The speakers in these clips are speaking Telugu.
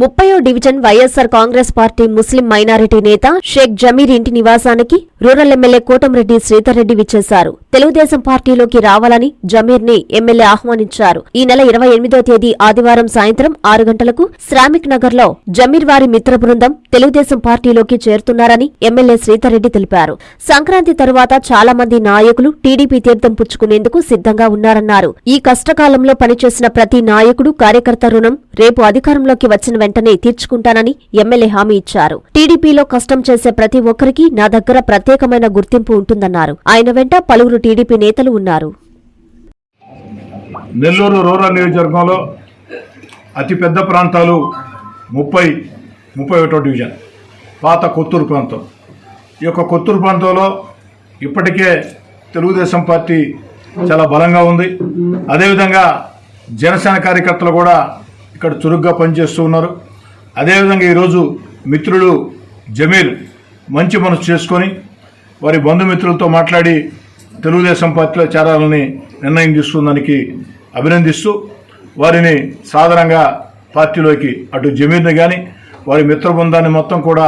ముప్పయో division YSR Congress party Muslim minority నేత షేక్ జమీర్ ఇంటి నివాసానికి రూరల్ ఎమ్మెల్యే కోటంరెడ్డి శ్రీధర్రెడ్డి విచ్చేశారు. తెలుగుదేశం పార్టీలోకి రావాలని జమీర్ని ఎమ్మెల్యే ఆహ్వానించారు. ఈ నెల ఇరవై ఎనిమిదో తేదీ ఆదివారం సాయంత్రం ఆరు గంటలకు శ్రామిక్ నగర్లో జమీర్ వారి మిత్ర బృందం తెలుగుదేశం పార్టీలోకి చేరుతున్నారని ఎమ్మెల్యే శ్రీధర్రెడ్డి తెలిపారు. సంక్రాంతి తరువాత చాలా మంది నాయకులు టీడీపీ తీర్థం పుచ్చుకునేందుకు సిద్ధంగా ఉన్నారన్నారు. ఈ కష్టకాలంలో పనిచేసిన ప్రతి నాయకుడు కార్యకర్త రుణం రేపు అధికారంలోకి వచ్చిన వెంటనే తీర్చుకుంటానని ఎమ్మెల్యే హామీ ఇచ్చారు. టీడీపీలో కష్టం చేసే ప్రతి ఒక్కరికి నా దగ్గర ప్రత్యేకమైన గుర్తింపు ఉంటుందన్నారు. ఆయన వెంట పలువురు టీడీపీ నేతలు ఉన్నారు. నెల్లూరు రూరల్ నియోజకవర్గంలో అతిపెద్ద ప్రాంతాలు ముప్పై ముప్పై ఒకటో డివిజన్ పాత కొత్తూరు ప్రాంతం. ఈ యొక్క కొత్తూరు ప్రాంతంలో ఇప్పటికే తెలుగుదేశం పార్టీ చాలా బలంగా ఉంది. అదేవిధంగా జనసేన కార్యకర్తలు కూడా ఇక్కడ చురుగ్గా పనిచేస్తూ ఉన్నారు. అదేవిధంగా ఈరోజు మిత్రుడు జమీల్ మంచి మనసు చేసుకొని వారి బంధుమిత్రులతో మాట్లాడి తెలుగుదేశం పార్టీలో చేరాలని నిర్ణయం తీసుకున్నదానికి అభినందిస్తూ వారిని సాధారణంగా పార్టీలోకి అటు జమీర్ని కానీ వారి మిత్ర బృందాన్ని మొత్తం కూడా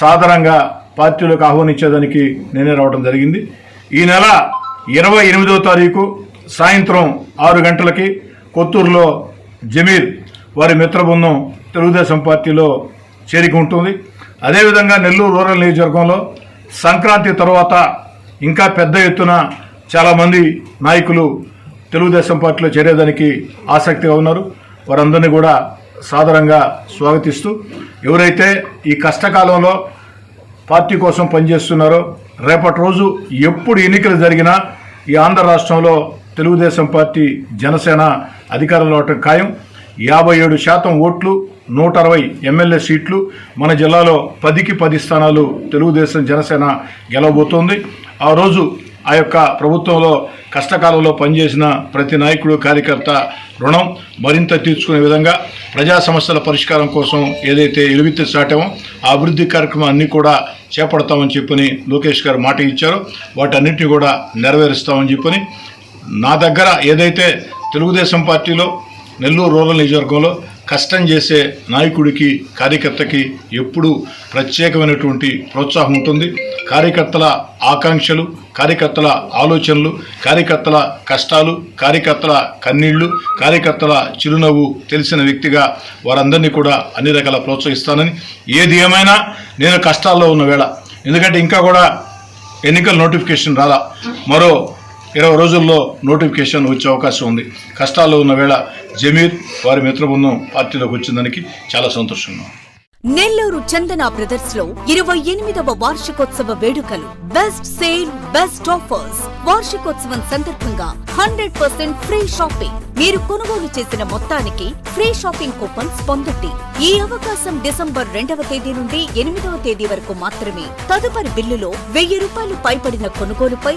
సాధారణంగా పార్టీలోకి ఆహ్వానించేదానికి నేనే రావడం జరిగింది. ఈ నెల ఇరవై ఎనిమిదవ తారీఖు సాయంత్రం ఆరు గంటలకి కొత్తూరులో జమీర్ వారి మిత్ర బృందం తెలుగుదేశం పార్టీలో చేరిక ఉంటుంది అదేవిధంగా నెల్లూరు రూరల్ నియోజకవర్గంలో సంక్రాంతి తర్వాత ఇంకా పెద్ద ఎత్తున చాలామంది నాయకులు తెలుగుదేశం పార్టీలో చేరేదానికి ఆసక్తిగా ఉన్నారు. వారందరినీ కూడా సాదరంగా స్వాగతిస్తూ ఎవరైతే ఈ కష్టకాలంలో పార్టీ కోసం పనిచేస్తున్నారో రేపటి రోజు ఎప్పుడు ఎన్నికలు జరిగినా ఈ ఆంధ్ర రాష్ట్రంలో తెలుగుదేశం పార్టీ జనసేన అధికారంలో అవటం ఖాయం. యాభై ఏడు శాతం ఓట్లు నూట అరవై ఎమ్మెల్యే సీట్లు మన జిల్లాలో పదికి పది స్థానాలు తెలుగుదేశం జనసేన గెలవబోతోంది. ఆ రోజు ఆ యొక్క ప్రభుత్వంలో కష్టకాలంలో పనిచేసిన ప్రతి నాయకుడు కార్యకర్త రుణం మరింత తీర్చుకునే విధంగా ప్రజా సమస్యల పరిష్కారం కోసం ఏదైతే ఎలుగెత్తి చాటామో ఆ అభివృద్ధి కార్యక్రమం అన్నీ కూడా చేపడతామని చెప్పని లోకేష్ గారు మాట ఇచ్చారు. వాటన్నిటిని కూడా నెరవేరుస్తామని చెప్పని నా దగ్గర ఏదైతే తెలుగుదేశం పార్టీలో నెల్లూరు రూరల్ నియోజకవర్గంలో కష్టం చేసే నాయకుడికి కార్యకర్తకి ఎప్పుడూ ప్రత్యేకమైనటువంటి ప్రోత్సాహం ఉంటుంది. కార్యకర్తల ఆకాంక్షలు కార్యకర్తల ఆలోచనలు కార్యకర్తల కష్టాలు కార్యకర్తల కన్నీళ్ళు కార్యకర్తల చిరునవ్వు తెలిసిన వ్యక్తిగా వారందరినీ కూడా అన్ని రకాల ప్రోత్సహిస్తానని. ఏది ఏమైనా నేను కష్టాల్లో ఉన్న వేళ. ఎందుకంటే ఇంకా కూడా ఎన్నికల నోటిఫికేషన్ రాలా. మరో ఇరవై రోజుల్లో నోటిఫికేషన్ వచ్చే అవకాశం ఉంది. కష్టాల్లో ఉన్న వేళ జమీర్ వారి మిత్రబృందం పార్టీలోకి వచ్చిందానికి చాలా సంతోషంగా ఉంది. నెల్లూరు చందన బ్రదర్స్లో ఇరవై ఎనిమిదవ వార్షికోత్సవ వేడుకలు. Best sale best offers. వార్షికోత్సవం సందర్భంగా హండ్రెడ్ పర్సెంట్ ఫ్రీ షాపింగ్. మీరు కొనుగోలు చేసిన మొత్తానికి ఫ్రీ షాపింగ్ కూపన్స్ పొందండి. ఈ అవకాశం డిసెంబర్ రెండవ తేదీ నుండి ఎనిమిదవ తేదీ వరకు మాత్రమే. తదుపరి బిల్లులో వెయ్యి రూపాయలు పైబడిన కొనుగోలుపై